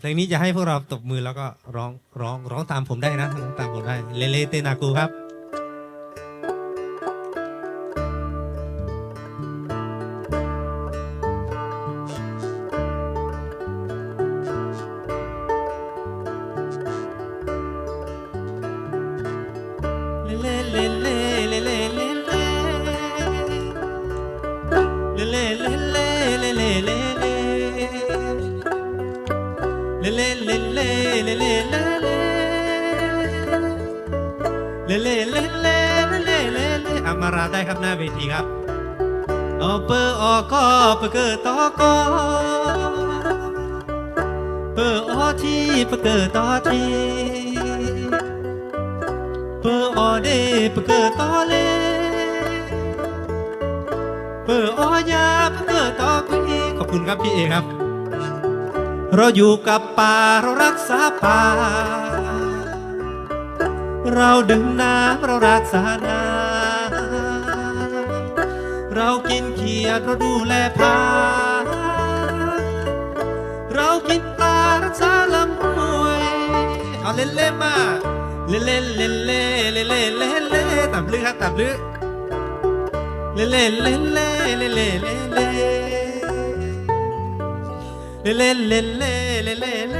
เพลงนี้จะให้พวกเราตบมือแล้วก็ร้องร้องร้องตามผมได้นะ ตามผมได้ เลเลเตนากูครับ เลเล่เลเล่เลเล่เลเล่เลเล่เลเล่เลเล่เอามาราได้ครับหน้าเวทีครับอเปอออกอปเกอตอกอเปออที่ปเกอตอทีเปอออเดปเกอตอเลเปอออยาเปเกอตอกุยขอบคุณครับพี่เอครับ เราอยู่กับป่าเรารักษาป่า เราดื่มน้ำเรารักษาน้ำเรากินเขียดเราดูแลพาเรากินปลารักษาลำห้วยเอาเล่นเล่นมาเล่นเล่นเล่นเล่เล่นเล่นเล่นเล่นตับลึกครับตับลึกเล่นเล่นเล่นเล่นเล่นเล่น เล่เล่เล่เล่เล่เล่เ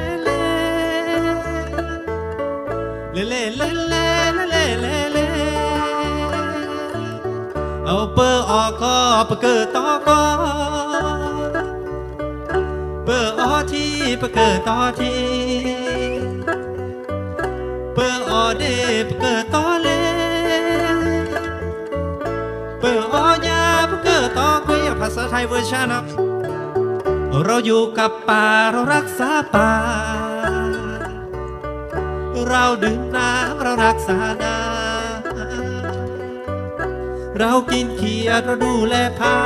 ล่เล่เล่เล่เล่เล่เล่เอาเปอร์ออกคอปเกิดต่อกอเปอร์ออที่ปเกิดต่อทีเปอร์ออเดปเกิดต่อเล่เปอร์ออยาปเกิดต่อคุยภาษาไทยเวอร์ชันครั เราอยู่กับป่าเรารักษาป่า เราดื่มน้ำเรารักษาน้ำเรากินเขียดเราดูแลพา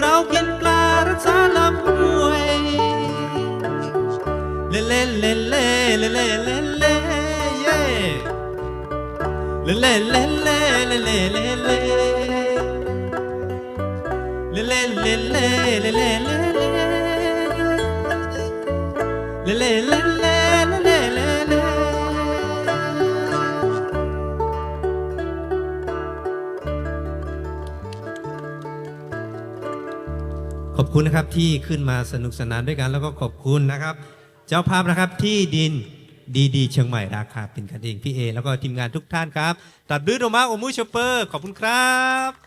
เรากินปลารักษาลำห้วย เล่เล่เล่เล่เล่เล่เล่เล่เย่เล่เล่เล่เล่เล่เล่ เล่เล่เลเลเลเลเลเลเลเลเลเลเลเลเลเลเลเลขอบคุณนะครับที่ขึ้นมาสนุกสนานด้วยกันแล้วก็ขอบคุณนะครับ เจ้าภาพนะครับที่ดินดีดีเชียงใหม่ราคาเป็นกันเองพี่เอแล้วก็ทีมงานทุกท่านครับ ตัดดื้อโรมาโอมูชเปอร์ ขอบคุณครับ